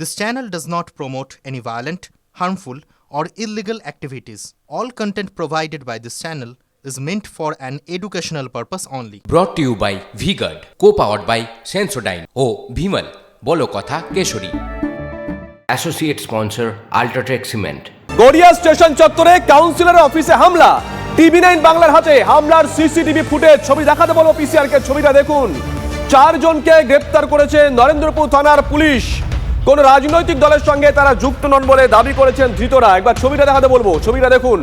This channel does not promote any violent, harmful, or illegal activities. All content provided by this channel is meant for an educational purpose only. To you by V Guard co powered by Sensodyne ও ভিমল বলো কথা Keshari associate sponsor UltraTech cement Garia station চত্বরে কাউন্সিলরের অফিসে হামলা। TV nine বাংলার হাতে হামলার CCTV footage. ছবি দেখাতে বলো পিসিআর কে ছবিটা দেখুন। চারজনকে গ্রেপ্তার করেছে নরেন্দ্রপুর থানার পুলিশ। কোন রাজনৈতিক দলের সঙ্গে তারা যুক্ত নন বলে দাবি করেছেন ধৃতরা। একবার ছবিটা দেখাতে বলব। ছবিটা দেখুন।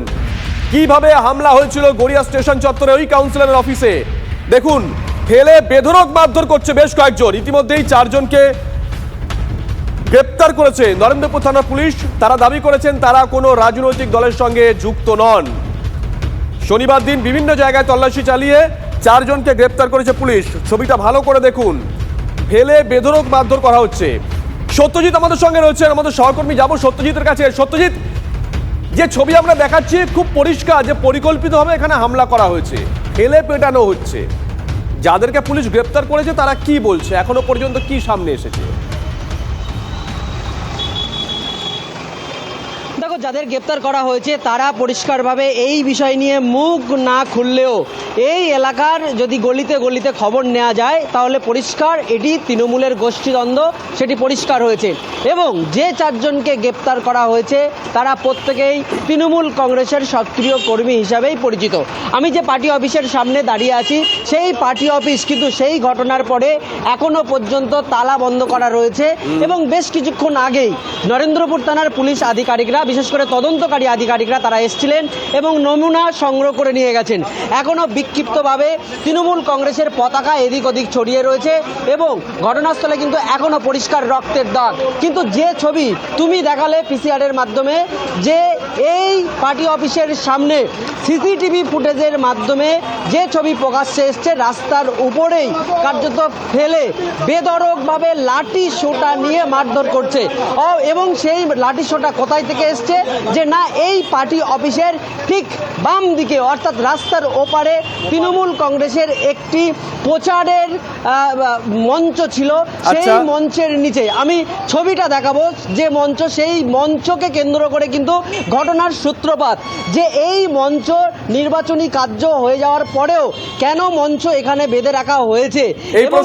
কীভাবে হামলা হয়েছিল গড়িয়া স্টেশন চত্বরে ওই কাউন্সিলরের অফিসে। দেখুন, ফেলে বেধরক মারধর করছে বেশ কয়েকজন। ইতিমধ্যেই চারজনকে গ্রেপ্তার করেছে নরেন্দ্রপুর থানার পুলিশ। তারা দাবি করেছেন তারা কোনো রাজনৈতিক দলের সঙ্গে যুক্ত নন। শনিবার দিন বিভিন্ন জায়গায় তল্লাশি চালিয়ে চারজনকে গ্রেপ্তার করেছে পুলিশ। ছবিটা ভালো করে দেখুন। ফেলে বেধরক মারধর করা হচ্ছে। সত্যজিৎ আমাদের সঙ্গে রয়েছেন আমাদের সহকর্মী যাব সত্যজিতের কাছে। সত্যজিৎ, যে ছবি আমরা দেখাচ্ছি খুব পরিষ্কার যে পরিকল্পিতভাবে এখানে হামলা করা হয়েছে ফেলে পেটানো হচ্ছে। যাদেরকে পুলিশ গ্রেপ্তার করেছে তারা কি বলছে? এখনও পর্যন্ত কি সামনে এসেছে? যাদের গ্রেপ্তার করা হয়েছে তারা পরিষ্কারভাবে এই বিষয় নিয়ে মুখ না খুললেও এই এলাকার যদি গলিতে গলিতে খবর নেওয়া যায় তাহলে পরিষ্কার এটি তৃণমূলের গোষ্ঠীদ্বন্দ্ব সেটি পরিষ্কার হয়েছে। এবং যে চারজনকে গ্রেপ্তার করা হয়েছে তারা প্রত্যেকেই তৃণমূল কংগ্রেসের সক্রিয় কর্মী হিসাবেই পরিচিত। আমি যে পার্টি অফিসের সামনে দাঁড়িয়ে আছি সেই পার্টি অফিস কিন্তু সেই ঘটনার পরে এখনও পর্যন্ত তালা বন্ধ করা রয়েছে। এবং বেশ কিছুক্ষণ আগেই নরেন্দ্রপুর থানার পুলিশ আধিকারিকরা বিশেষ করে তদন্তকারী আধিকারিকরা তারা এসেছিলেন এবং নমুনা সংগ্রহ করে নিয়ে গেছেন। এখনও বিক্ষিপ্তভাবে তৃণমূল কংগ্রেসের পতাকা এদিক ওদিক ছড়িয়ে রয়েছে এবং ঘটনাস্থলে কিন্তু এখনও পরিষ্কার রক্তের দাগ। কিন্তু যে ছবি তুমি দেখালে পিসিআরের মাধ্যমে, যে এই পার্টি অফিসের সামনে সিসিটিভি ফুটেজের মাধ্যমে যে ছবি প্রকাশ্যে এসছে, রাস্তার উপরেই কার্যত ফেলে বেদরকভাবে লাঠি সোটা নিয়ে মারধর করছে। এবং সেই লাঠি সোটা কোথায় থেকে এসছে? যে না এই পার্টি অফিসের ঠিক বাম দিকে অর্থাৎ রাস্তার ওপারে তৃণমূল কংগ্রেসের একটি প্রচারের মঞ্চ ছিল সেই আচ্ছা। মঞ্চের নিচে। আমি ছবিটা দেখাবো যে মঞ্চ সেই মঞ্চকে কেন্দ্র করে কিন্তু ঘটনার সূত্রপাত। যে এই মঞ্চ নির্বাচনী কার্য হয়ে যাওয়ার পরেও কেন মঞ্চ এখানে বেঁধে রাখা হয়েছে? এবং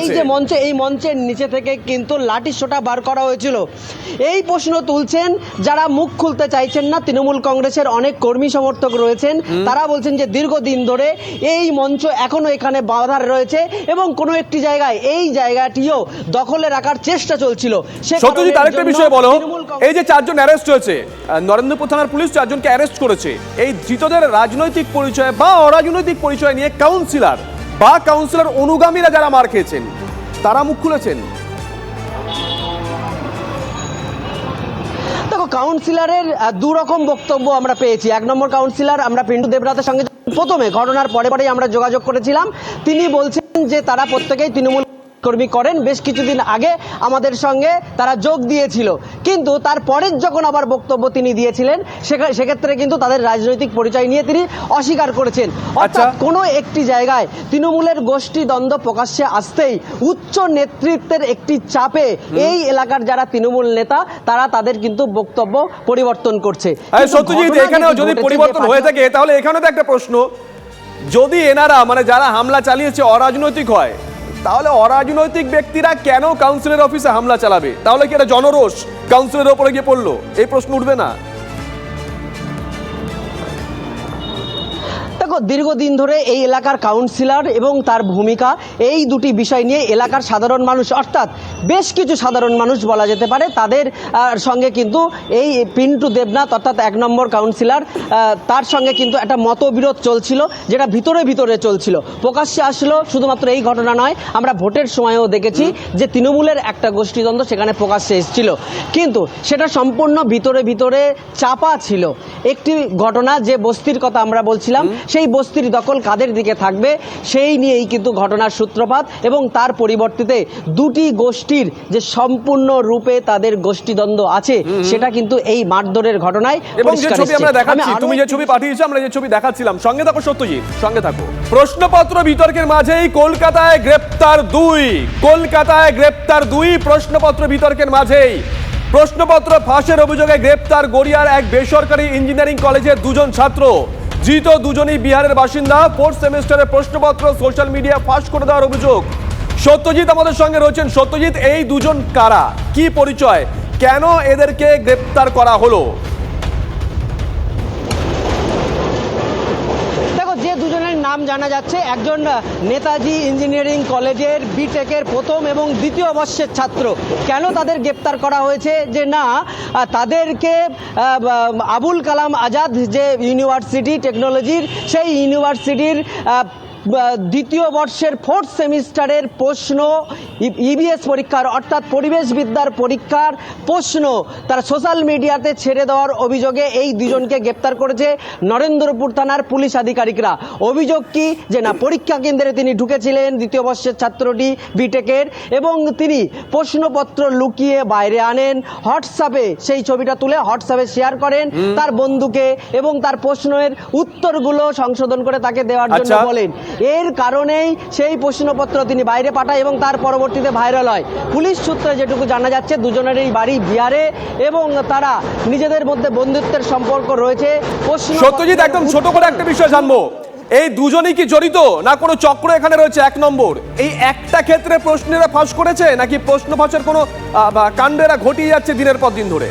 এই যে মঞ্চ এই মঞ্চের নিচে থেকে কিন্তু লাঠি সোটা বার করা হয়েছিল। এই প্রশ্ন তুলছেন যারা মুখ খুলতে চাইছেন না। তৃণমূল কংগ্রেসের অনেক কর্মী সমর্থক রয়েছেন। তারা বলছেন যে দীর্ঘদিন ধরে এই মঞ্চ এখনও এখানে বাধার রয়েছে এবং কোনো একটি জায়গায় এই জায়গাটিও দখলে রাখার চেষ্টা চলছিল। সত্যজিৎ আরেকটা বিষয় বলো। এই যে চারজন অ্যারেস্ট হয়েছে নরেন্দ্রপুর থানার পুলিশ চারজনকে অ্যারেস্ট করেছে। এই ধৃতদের রাজনৈতিক পরিচয় বা অরাজনৈতিক পরিচয় নিয়ে কাউন্সিলর বা কাউন্সিলর অনুগামীরা যারা মার খেয়েছেন তারা মুখ খুলেছেন? কাউন্সিলরের দু রকম বক্তব্য আমরা পেয়েছি। এক নম্বর কাউন্সিলর আমরা পিন্টু দেবনাথের সঙ্গে প্রথমে। ঘটনার পরে পরেই আমরা যোগাযোগ করেছিলাম। তিনি বলছেন যে তারা প্রত্যেকেই তৃণমূল কর্মী করেন। বেশ কিছুদিন আগে আমাদের সঙ্গে তারা যোগ দিয়েছিল। কিন্তু তার পরের যখন আবার বক্তব্য তিনি দিয়েছিলেন সেক্ষেত্রে কিন্তু তাদের রাজনৈতিক পরিচয় নিয়ে তিনি অস্বীকার করেছেন। অর্থাৎ আচ্ছা। কোনো একটি জায়গায় তৃণমূলের গোষ্ঠী দ্বন্দ্ব প্রকাশ্যে আসতেই উচ্চ নেতৃত্বের একটি চাপে এই এলাকার যারা তৃণমূল নেতা তারা তাদের কিন্তু বক্তব্য পরিবর্তন করছে। সত্যজিৎ এখানেও যদি পরিবর্তন হয়ে থাকে তাহলে এখানেও তো একটা প্রশ্ন। যদি এনারা মানে যারা হামলা চালিয়েছে অরাজনৈতিক হয় তাহলে অরাজনৈতিক ব্যক্তিরা কেন কাউন্সিলের অফিসে হামলা চালাবে? তাহলে কি এটা জনরোষ? কাউন্সিলের ওপরে গিয়ে পড়ল? এই প্রশ্ন উঠবে না? দেখো দীর্ঘদিন ধরে এই এলাকার কাউন্সিলর এবং তার ভূমিকা এই দুটি বিষয় নিয়ে এলাকার সাধারণ মানুষ অর্থাৎ বেশ কিছু সাধারণ মানুষ বলা যেতে পারে তাদের সঙ্গে কিন্তু এই পিন্টু দেবনাথ অর্থাৎ এক নম্বর কাউন্সিলর তার সঙ্গে কিন্তু একটা মতবিরোধ চলছিল যেটা ভিতরে ভিতরে চলছিল। প্রকাশ্যে আসলো শুধুমাত্র এই ঘটনা নয় আমরা ভোটের সময়ও দেখেছি যে তৃণমূলের একটা গোষ্ঠীদ্বন্দ্ব সেখানে প্রকাশ্যে এসেছিল। কিন্তু সেটা সম্পূর্ণ ভিতরে ভিতরে চাপা ছিল। একটি ঘটনা যে বস্তির কথা আমরা বলছিলাম সেই বস্তির দখল কাদের দিকে থাকবে সেই নিয়েই কিন্তু ঘটনার সূত্রপাত এবং তার পরিবর্তিতে দুটি গোষ্ঠীর যে সম্পূর্ণ রূপে তাদের গোষ্ঠীদ্বন্দ্ব আছে সেটা কিন্তু এই মারধরের ঘটনায় এবং যে ছবি আমরা দেখাচ্ছি তুমি যে ছবি পাঠিয়েছো আমরা যে ছবি দেখাচ্ছিলাম সঙ্গে থাকো সত্যজিৎ সঙ্গে থাকো। প্রশ্নপত্র বিতর্কের মাঝেই কলকাতায় গ্রেপ্তার দুই কলকাতায় গ্রেপ্তার দুই প্রশ্নপত্র বিতর্কের মাঝেই। প্রশ্নপত্র ফাঁসের অভিযোগে গ্রেপ্তার গড়িয়ার এক বেসরকারি ইঞ্জিনিয়ারিং কলেজের দুজন ছাত্র। ধৃত দুজনই বিহারের বাসিন্দা। ফোর্থ সেমিস্টারের প্রশ্নপত্র সোশ্যাল মিডিয়া ফাঁস করে দেওয়ার অভিযোগ। সত্যজিৎ আমাদের সঙ্গে রয়েছেন। সত্যজিৎ, এই দুজন কারা? কি পরিচয়? কেন এদেরকে গ্রেপ্তার করা হলো? যে দুজনের নাম জানা যাচ্ছে, একজন নেতাজি ইঞ্জিনিয়ারিং কলেজের বিটেকের প্রথম এবং দ্বিতীয় বর্ষের ছাত্র। কেন তাদের গ্রেপ্তার করা হয়েছে? যে না তাদেরকে আবুল কালাম আজাদ যে ইউনিভার্সিটি টেকনোলজির, সেই ইউনিভার্সিটির দ্বিতীয় বর্ষের ফোর্থ সেমিস্টারের প্রশ্ন ইবিএস পরীক্ষার অর্থাৎ পরিবেশ বিদ্যার পরীক্ষার প্রশ্ন তারা সোশ্যাল মিডিয়াতে ছেড়ে দেওয়ার অভিযোগে এই দুজনকে গ্রেপ্তার করেছে নরেন্দ্রপুর থানার পুলিশ আধিকারিকরা। অভিযোগ কি? যে না পরীক্ষা কেন্দ্রে তিনি ঢুকেছিলেন দ্বিতীয় বর্ষের ছাত্রটি বিটেকের এবং তিনি প্রশ্নপত্র লুকিয়ে বাইরে আনেন। হোয়াটসঅ্যাপে সেই ছবিটা তুলে হোয়াটসঅ্যাপে শেয়ার করেন তার বন্ধুকে এবং তার প্রশ্নের উত্তরগুলো সংশোধন করে তাকে দেওয়ার জন্য আচ্ছা। বলেন। এর কারণেই সেই প্রশ্নপত্র তিনি বাইরে পাঠায় এবং তার পরবর্তীতে ভাইরাল হয়। পুলিশ সূত্রে যেটুকু জানা যাচ্ছে দুজনেরই বাড়ি বিহারে এবং তারা নিজেদের মধ্যে বন্ধুত্বের সম্পর্ক রয়েছে। সত্যজিৎ একদম ছোট করে একটা বিষয় জানব। এই দুজনই কি জড়িত না কোনো চক্র এখানে রয়েছে? এক নম্বর এই একটা ক্ষেত্রে প্রশ্নেরা ফাঁস করেছে নাকি প্রশ্ন ফাঁসের কোনো কাণ্ডেরা ঘটিয়ে যাচ্ছে দিনের পর দিন ধরে?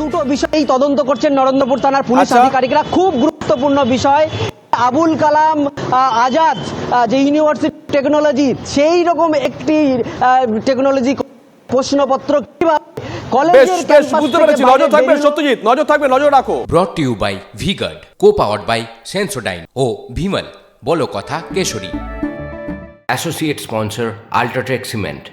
দুটো বিষয়ই তদন্ত করছেন নরেন্দ্রপুর থানার পুলিশ আচ্ছা। আধিকারিকরা। খুব গুরুত্বপূর্ণ বিষয় আবুল কালাম আজাদ যে ইউনিভার্সিটি টেকনোলজি সেই রকম একটি টেকনোলজি প্রশ্নপত্র কীভাবে বেশ কলেজের বেশ ক্যাম্পাস বুঝতে থেকে পেরেছি। বাইরে নজর থাকবে সত্যজিৎ নজর থাকবে নজর রাখো। Brought to you by Vguard co powered by Sensodyne ও ভিমল বলো কথা Keshari. Associate sponsor UltraTech cement